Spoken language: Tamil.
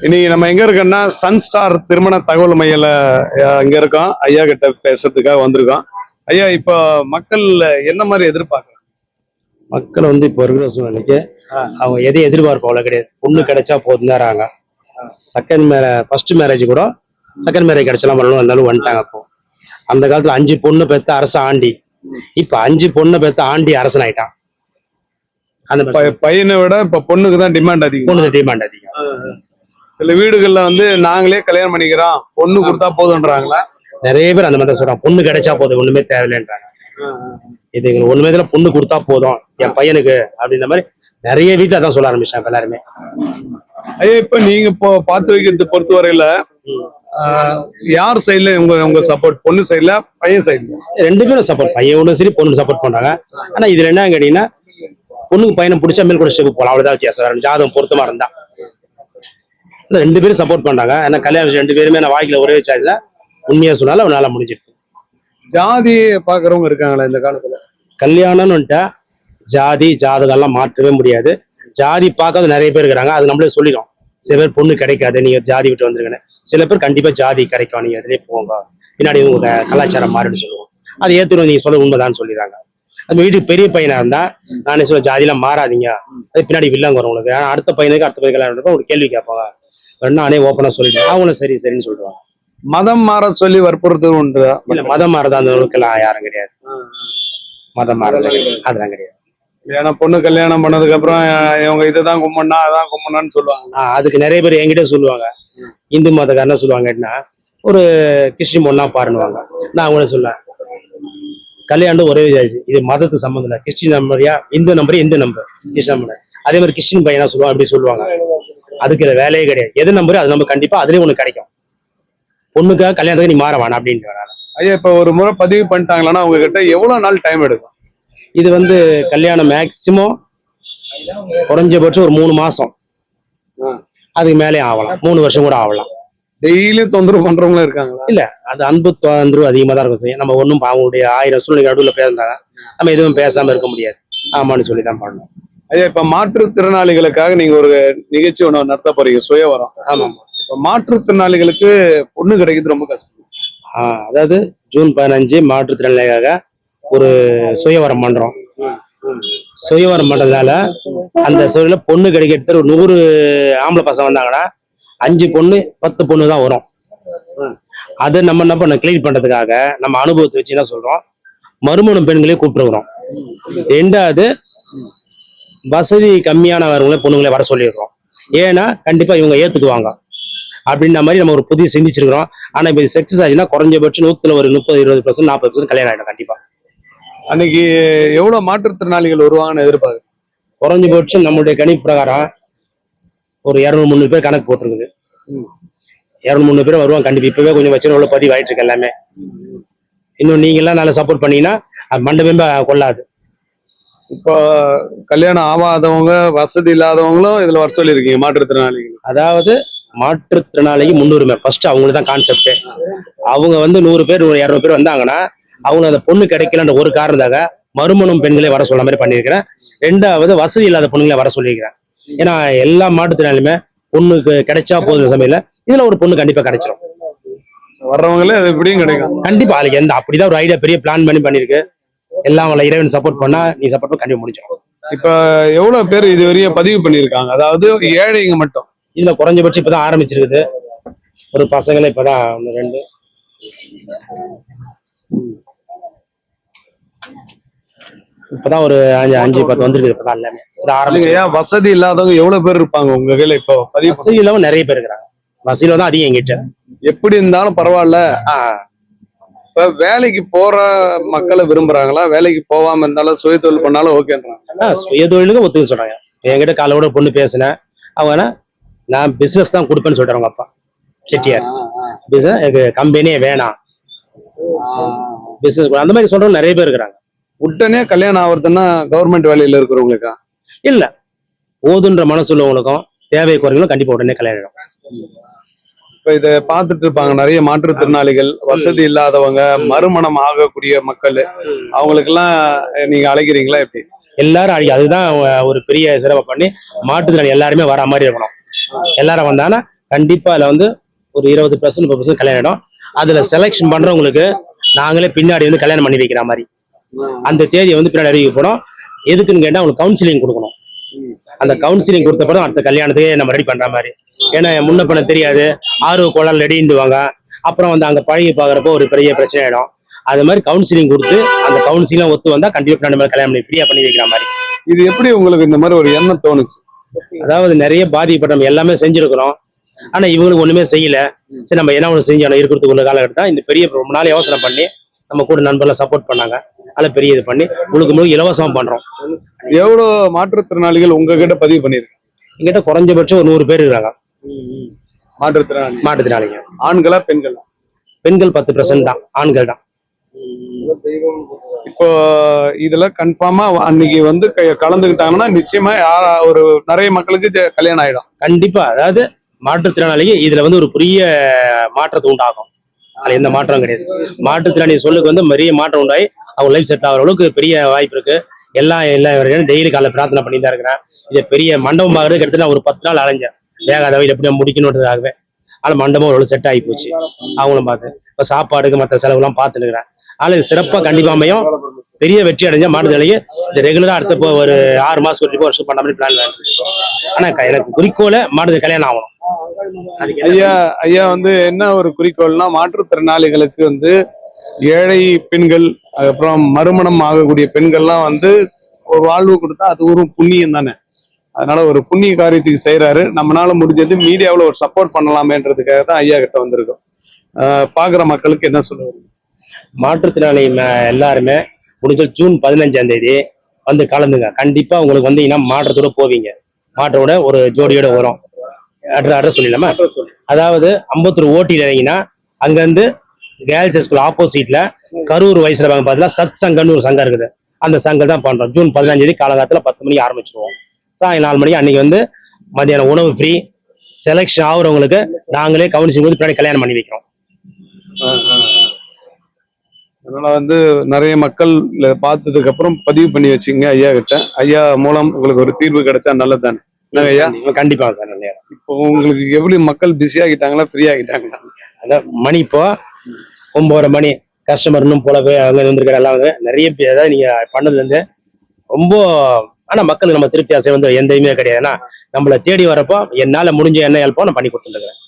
இன்னைக்கு நம்ம எங்க இருக்கோம்னா சன் ஸ்டார் திருமண தகவல் மையில அஹ், இங்க இருக்கோம். ஐயா கிட்ட பேசுறதுக்காக வந்திருக்கோம். ஐயா இப்போ மக்கள் என்ன மாதிரி எதிர்பார்க்கறாங்க? மக்கள் வந்து இப்போ இருக்கிற சூழ்நிலைக்கு அவங்க எதையும் எதிர்பார்ப்பு அவ்வளோ கிடையாது. பொண்ணு கிடைச்சா போதுங்கிறாங்க செகண்ட் மேரே ஃபர்ஸ்ட் மேரேஜ் கூட செகண்ட் மேரேஜ் கிடைச்சலாம் பண்ணணும் இருந்தாலும் வந்துட்டாங்க அப்போ அந்த காலத்துல அஞ்சு பொண்ணு பெத்த அரச ஆண்டி. இப்ப அஞ்சு பொண்ணு பெத்த ஆண்டி அரசன் ஆயிட்டான். அந்த பையனை விட இப்ப பொண்ணுக்கு தான் டிமாண்ட் அதிகம். பொண்ணு டிமாண்ட் அதிகம். சில வீடுகள்ல வந்து நாங்களே கல்யாணம் பண்ணிக்கிறோம். பொண்ணு கொடுத்தா போதுன்றாங்களா நிறைய பேர் அந்த மாதிரி தான் சொல்றாங்க. பொண்ணு கிடைச்சா போதும் ஒண்ணுமே தேவையில்லைன்றாங்க. இது எங்களுக்கு ஒண்ணுமே இதுல பொண்ணு கொடுத்தா போதும் என் பையனுக்கு அப்படின்ற மாதிரி நிறைய வீட்டுல அதான் சொல்ல ஆரம்பிச்சாங்க எல்லாருமே. ஐயா இப்ப நீங்க இப்போ பார்த்து வைக்கிறது பொறுத்த வரையில ஆஹ், யார் சைடுல உங்க உங்க சப்போர்ட் பொண்ணு சைடுல பையன் சைடுல ரெண்டு பேரும் சப்போர்ட் பையனும் சரி பொண்ணு சப்போர்ட் பண்றாங்க. ஆனா இதுல என்ன கேட்டீங்கன்னா பொண்ணுக்கு பையனை பிடிச்சா மேல் கூட ஸ்டெப் போகலாம். அவ்வளவுதான் வித்தியாசம். ஜாதகம் பொருத்தமா இருந்தா. ரெண்டு பேரும் சப்போர்ட் பண்றாங்க. ஏன்னா கல்யாணம் ரெண்டு பேருமே நான் வாழ்க்கையில ஒரே சாய்ஸ்ல உண்மையா சொன்னாலும் அவனால முடிஞ்சிருக்கு. ஜாதி பாக்குறவங்க இருக்காங்களா இந்த காலத்துல? கல்யாணம்னு வந்துட்டா ஜாதி ஜாதகம் எல்லாம் மாற்றவே முடியாது. ஜாதி பார்க்காத நிறைய பேர் இருக்கிறாங்க அது நம்மளே சொல்லிடும் சில பேர் பொண்ணு கிடைக்காது நீங்க ஜாதி விட்டு வந்துருங்கன்னு சில பேர் கண்டிப்பா ஜாதி கிடைக்கும். நீங்க அதிலே போங்க. பின்னாடி உங்க கலாச்சாரம் மாறிடு சொல்லுவோம். அது ஏத்துரும் நீங்க சொல்ல உண்மைதான் சொல்லிடுறாங்க. நம்ம வீட்டுக்கு பெரிய பையனா இருந்தா நானே சொல்ல ஜாதியெல்லாம் மாறாதீங்க. அது பின்னாடி வில்லங்க வரும் உங்களுக்கு. அடுத்த பையனுக்கு அடுத்த பையன் கல்யாணம் ஒரு கேள்வி கேட்பாங்க. வேணா நானே ஓப்பனா சொல்லிடுவேன் அவங்களும் சரி சரின்னு சொல்லுவாங்க மதம் மாற சொல்லி வற்புறுத்தல் உண்டு. இல்ல மதம் மாறதா அந்த அளவுக்குலாம் யாரும் கிடையாது. மதம் மாறதா அதெல்லாம் கிடையாது. ஏன்னா பொண்ணு கல்யாணம் பண்ணதுக்கு அப்புறம் இவங்க இதுதான் கும்பிடனா அதான் கும்பிடனான்னு சொல்லுவாங்க. ஆஹ் அதுக்கு நிறைய பேர் என்கிட்ட சொல்லுவாங்க. இந்து மதக்காரன சொல்லுவாங்கன்னா ஒரு கிறிஸ்டின் பொண்ணா பாருன்னுவாங்க. நான் அவங்கள சொல்லுவேன். கல்யாணம் ஒரே ஜாதி இது மதத்துக்கு சம்மந்தம் இல்லை. Christian நம்பரியா? Hindu number Hindu number. Christian number. அதே மாதிரி கிறிஸ்டின் பையனா சொல்லுவாங்க அப்படி சொல்லுவாங்க. அதுக்கு வேலையே கிடையாது. எது நம்பர் அது நம்ம கண்டிப்பா அதுலயே ஒண்ணு கிடைக்கும். பொண்ணுக்காக கல்யாணத்துக்கு நீ மாற வேணாம் அப்படின்ட்டு ஐயா இப்ப ஒரு முறை பதிவு பண்ணிட்டாங்களான்னா அவங்க கிட்ட எவ்வளவு நாள் டைம் எடுக்கும்? இது வந்து கல்யாணம் மேக்சிமம் குறைஞ்சபட்சம் ஒரு மூணு மாசம். அதுக்கு மேலே ஆகலாம். மூணு வருஷம் கூட ஆகலாம். டெய்லியும் தொந்தரவு பண்றவங்களும் இருக்காங்களா? இல்ல அது அன்பு தொந்தரவு அதிகமா தான் இருக்கும். நம்ம ஒன்றும் அவங்களுடைய ஆயிரம் சூழ்நிலை நடுவில் பேசுறாங்க நம்ம எதுவும் பேசாம இருக்க முடியாது. ஆமான்னு சொல்லி தான் பண்ணணும். ஐயா இப்ப மாற்றுத்திறனாளிகளுக்காக நீங்க ஒரு நிகழ்ச்சி ஒண்ணு நடத்த போறீங்க சுயவரம். ஆமாம் இப்ப மாற்றுத்திறனாளிகளுக்கு பொண்ணு கிடைக்கிறது ரொம்ப கஷ்டம். அதாவது ஜூன் பதினஞ்சு மாற்றுத்திறனாளிக்காக ஒரு சுயவரம் பண்றோம். சுயவரம் பண்றதுனால அந்த சுவையில பொண்ணு கிடைக்கிறது ஒரு நூறு ஆம்பளை பசங்க வந்தாங்கன்னா அஞ்சு பொண்ணு பத்து பொண்ணு தான் வரும். அதை நம்ம என்ன பண்ண கிளீன் பண்றதுக்காக நம்ம அனுபவத்தை வச்சு என்ன சொல்றோம் மறுமணம் பெண்களையும் கூப்பிட்டுருக்குறோம். ரெண்டாவது வசதி கம்மியானவர்களை பொண்ணுங்களை வர சொல்லிடுறோம். ஏன்னா கண்டிப்பா இவங்க ஏத்துக்குவாங்க. அப்படின்ற மாதிரி நம்ம ஒரு புதிய சிந்திச்சிருக்கிறோம். ஆனா இப்ப இது சக்சஸ் ஆச்சுன்னா குறைஞ்சபட்சம் நூத்துல ஒரு முப்பது இருபது பர்சன்ட் நாற்பது பர்சன்ட் கல்யாணம் ஆயிடும் கண்டிப்பா. அன்னைக்கு எவ்வளவு மாற்றுத்திறனாளிகள் வருவாங்கன்னு எதிர்பார்க்கு குறைஞ்சபட்சம் நம்மளுடைய கணிப்பு பிரகாரம் ஒரு இரநூறு முந்நூறு பேர் கணக்கு போட்டிருக்குது. இரநூறு முந்நூறு பேர் வருவாங்க கண்டிப்பா. இப்பவே கொஞ்சம் வச்சு உள்ள பதிவு ஆயிட்டு இருக்கு எல்லாமே. இன்னும் நீங்க எல்லாம் நல்லா சப்போர்ட் பண்ணீங்கன்னா மண்டபமே கொள்ளாது. இப்போ கல்யாணம் ஆகாதவங்க வசதி இல்லாதவங்களும் இதுல வர சொல்லியிருக்கீங்க மாற்றுத்திறனாளிகள். அதாவது மாற்றுத்திறனாளிக்கு முன்னுரிமை. ஃபர்ஸ்ட் அவங்களுக்கு தான் கான்செப்ட் அவங்க வந்து நூறு பேர் ஒரு இரநூறு பேர் வந்தாங்கன்னா அவங்க அந்த பொண்ணு கிடைக்கலன்ற ஒரு காரணத்தாக மறுமணம் பெண்களே வர சொல்ற மாதிரி பண்ணியிருக்கிறேன். ரெண்டாவது வசதி இல்லாத பொண்ணுங்களை வர சொல்லியிருக்கிறேன். ஏன்னா எல்லா மாற்றுத்திறனாலுமே பொண்ணுக்கு கிடைச்சா போதும் சமையல இதுல ஒரு பொண்ணு கண்டிப்பா கிடைச்சிரும். வர்றவங்களே எப்படியும் கிடைக்கும். கண்டிப்பா அதுக்கு எந்த அப்படிதான் ஒரு ஐடியா பெரிய பிளான் பண்ணி பண்ணிருக்கு எல்லாம் அவளை இறைவன் சப்போர்ட் பண்ணா நீ சப்போர்ட் பண்ண கண்டிப்பா முடிச்சிடும் இப்ப எவ்வளவு பேர் இது வரையும் பதிவு பண்ணியிருக்காங்க? அதாவது ஏழைங்க மட்டும். இதுல குறைஞ்சபட்சம் இப்பதான் ஆரம்பிச்சிருக்குது. ஒரு பசங்களே இப்பதான் ஒன்று ரெண்டு. இப்பதான் ஒரு அஞ்சு அஞ்சு பத்து வந்திருக்கு இப்பதான் எல்லாமே. இது ஆரம்பிச்சு ஏன் வசதி இல்லாதவங்க எவ்வளவு பேர் இருப்பாங்க உங்க கையில இப்போ? பதிவு வசதி இல்லாம நிறைய பேர் இருக்கிறாங்க. வசதியில தான் அதிகம் எங்கிட்ட எப்படி இருந்தாலும் பரவாயில்ல. இப்ப வேலைக்கு போற மக்களை விரும்புறாங்களா? வேலைக்கு போகாம இருந்தாலும் சுய தொழில் பண்ணாலும் ஓகேன்றாங்க. சுய தொழிலுக்கு ஒத்துக்க சொல்றாங்க. என்கிட்ட காலையோட ஒரு பொண்ணு பேசினேன். அவங்க நான் பிசினஸ் தான் கொடுப்பேன்னு சொல்றாங்க அப்பா. செட்டியார். பிசினஸ் எனக்கு கம்பெனியே வேணாம். பிசினஸ் அந்த மாதிரி சொல்றவங்க நிறைய பேர் இருக்கிறாங்க. உடனே கல்யாணம் ஆகுறதுன்னா கவர்மெண்ட் வேலையில இருக்கிறவங்களுக்கா? இல்ல. போதுன்ற மனசு உள்ளவங்களுக்கும் தேவை குறைகளும் கண்டிப்பா உடனே கல்யாணம். இப்போ இத பாத்துட்டு இருப்பாங்க. நிறைய மாற்றுத்திறனாளிகள் வசதி இல்லாதவங்க மறுமணம் ஆகக்கூடிய மக்கள். அவங்களுக்கு எல்லாம் நீங்க அழைக்கிறீங்களா எப்படி? எல்லாரும் அழகி அதுதான் அவங்க ஒரு பெரிய சிறப்பை பண்ணி மாற்றுத்திறனாளி எல்லாருமே வர மாதிரி இருக்கணும். எல்லாரும் வந்தாங்கன்னா கண்டிப்பா அதுல வந்து ஒரு இருபது பர்சன்ட் முப்பது பர்சன்ட் கல்யாணம் ஆயிடும். அதுல செலெக்ஷன் பண்றவங்களுக்கு நாங்களே பின்னாடி வந்து கல்யாணம் பண்ணி வைக்கிற மாதிரி. அந்த தேதியை வந்து பின்னாடி அறிவிக்க எதுக்குன்னு கேட்டா அவங்களுக்கு கவுன்சிலிங் கொடுக்கணும். அந்த கவுன்சிலிங் கொடுத்த பிறகு அடுத்த கல்யாணத்தையே நம்ம ரெடி பண்ற மாதிரி. ஏன்னா முன்ன பண்ண தெரியாது. ஆர்வ கோளாறு ரெடிண்டுவாங்க அப்புறம் வந்து அங்க பழகி பாக்குறப்போ ஒரு பெரிய பிரச்சனை ஆயிடும். அது மாதிரி கவுன்சிலிங் கொடுத்து அந்த கவுன்சிலிங் ஒத்து வந்தா கண்டிப்பா நம்ம கல்யாணம் பண்ணி ஃப்ரீயா பண்ணி வைக்கிற மாதிரி. இது எப்படி உங்களுக்கு இந்த மாதிரி ஒரு எண்ணம் தோணுச்சு? அதாவது நிறைய பாதிக்கப்பட்ட நம்ம எல்லாமே செஞ்சிருக்கிறோம். ஆனா இவங்களுக்கு ஒண்ணுமே செய்யல. சரி நம்ம என்ன ஒண்ணு செஞ்சோம் இருக்கிறதுக்குள்ள காலகட்டம் இந்த பெரிய ரொம்ப நாள் யோசனை பண்ணி நம்ம கூட நண்பர்லாம் சப்போர்ட் பண்ணாங்க. அதில் பெரிய இது பண்ணி முழுக்க முழுக்க இலவசமா பண்றோம். எவ்வளவு மாற்றுத்திறனாளிகள் உங்ககிட்ட பதிவு பண்ணிருக்காங்க எங்கிட்ட குறைஞ்சபட்சம் ஒரு நூறு பேர் இருக்காங்க. மாற்றுத்திறனாளி மாற்றுத்திறனாளிங்க. ஆண்களா பெண்களா? பெண்கள் பத்து பர்சன்ட் தான். ஆண்கள் தான். இப்போ இதுல கன்ஃபார்மா அன்னைக்கு வந்து கலந்துக்கிட்டாங்கன்னா நிச்சயமா யாரா ஒரு நிறைய மக்களுக்கு கல்யாணம் ஆயிடும். கண்டிப்பா. அதாவது மாற்றுத்திறனாளிக்கு இதுல வந்து ஒரு பெரிய மாற்றத்தை உண்டாகும் அதுல எந்த மாற்றம் கிடையாது. மாற்றுத்திறனாளி சொல்லுக்கு வந்து பெரிய மாற்றம் உண்டாகி அவங்க லைஃப் செட் ஆகிற அளவுக்கு பெரிய வாய்ப்பு இருக்கு. எல்லாம் எல்லாம் டெய்லி காலைல பிரார்த்தனை பண்ணி தான் இருக்கிறேன். இது பெரிய மண்டபம் ஆகிறதுக்கு எடுத்து நான் ஒரு பத்து நாள் அலைஞ்சேன். வேகாத வயல் எப்படி முடிக்கணுன்றதுக்காகவே. ஆனால் மண்டபம் ஒரு செட் ஆகி போச்சு. அவங்களும் பார்த்து இப்போ சாப்பாடுக்கு மற்ற செலவுலாம் பார்த்துருக்குறேன் ஆனால் இது சிறப்பாக கண்டிப்பாக அமையும். பெரிய வெற்றி அடைஞ்ச மாற்றுத்திறனாளிக்கு இது ரெகுலராக அடுத்த ஒரு ஆறு மாசம் ஒரு வருஷம் பண்ண மாதிரி பிளான் ஆனால் எனக்கு குறிக்கோளை மாற்றுத்திற கல்யாணம் ஆகணும். ஐயா ஐயா வந்து என்ன ஒரு குறிக்கோள்னா மாற்றுத்திறனாளிகளுக்கு வந்து ஏழை பெண்கள் அதுக்கப்புறம் மறுமணம் ஆகக்கூடிய பெண்கள்லாம் வந்து ஒரு வாழ்வு கொடுத்தா அது ஒரு புண்ணியம் தானே. அதனால ஒரு புண்ணிய காரியத்துக்கு செய்யறாரு நம்மளால முடிஞ்சது மீடியாவில் ஒரு சப்போர்ட் பண்ணலாமேன்றதுக்காக தான் ஐயா கிட்ட வந்திருக்கோம். ஆஹ் பாக்குற மக்களுக்கு என்ன சொல்லுவாங்க மாற்றுத்திறனாளி எல்லாருமே முடிஞ்ச ஜூன் பதினஞ்சாம் தேதி வந்து கலந்துங்க. கண்டிப்பா உங்களுக்கு வந்து இனம் மாற்றத்தோட போவீங்க. மாற்றோட ஒரு ஜோடியோட வரும். அட்ரஸ் சொல்லிடலாமா? அதாவது அம்பத்தூர் ஓட்டியில் இறங்கினா அங்கேருந்து கேர்ள்ஸ் ஸ்கூல் ஆப்போசிட்ல கரூர் வயசுல வாங்க பார்த்தீங்கன்னா சத் சங்கம்னு ஒரு சங்கம் இருக்குது. அந்த சங்கம் தான் பண்றோம். ஜூன் பதினஞ்சாம் தேதி காலகாலத்தில் பத்து மணிக்கு ஆரம்பிச்சிருவோம். சாயங்காலம் நாலு மணிக்கு அன்னைக்கு வந்து மத்தியானம் உணவு ஃப்ரீ செலெக்ஷன் ஆகுறவங்களுக்கு நாங்களே கவுன்சிலிங் வந்து பின்னாடி கல்யாணம் பண்ணி வைக்கிறோம். அதனால வந்து நிறைய மக்கள் இத பார்த்ததுக்கு அப்புறம் பதிவு பண்ணி வச்சுங்க ஐயா கிட்ட. ஐயா மூலம் உங்களுக்கு ஒரு தீர்வு கிடைச்சா நல்லது தானே கண்டிப்பா சார் இப்போ உங்களுக்கு எப்படி மக்கள் பிஸி ஆகிட்டாங்களா ஃப்ரீ ஆகிட்டாங்களா? அதான் மணி இப்போ ஒன்பதரை மணி. கஸ்டமர் இன்னும் போலவே அங்கே வந்திருக்கிற எல்லாம் வந்து நிறைய பேர் அதாவது நீங்க பண்ணதுல இருந்து ரொம்ப ஆனா மக்களுக்கு நம்ம திருப்தி ஆசை வந்து எந்த இதுவுமே கிடையாது ஏன்னா நம்மளை தேடி வரப்போ என்னால முடிஞ்ச என்ன ஹெல்ப்போ நான் பண்ணி கொடுத்துருக்கேன்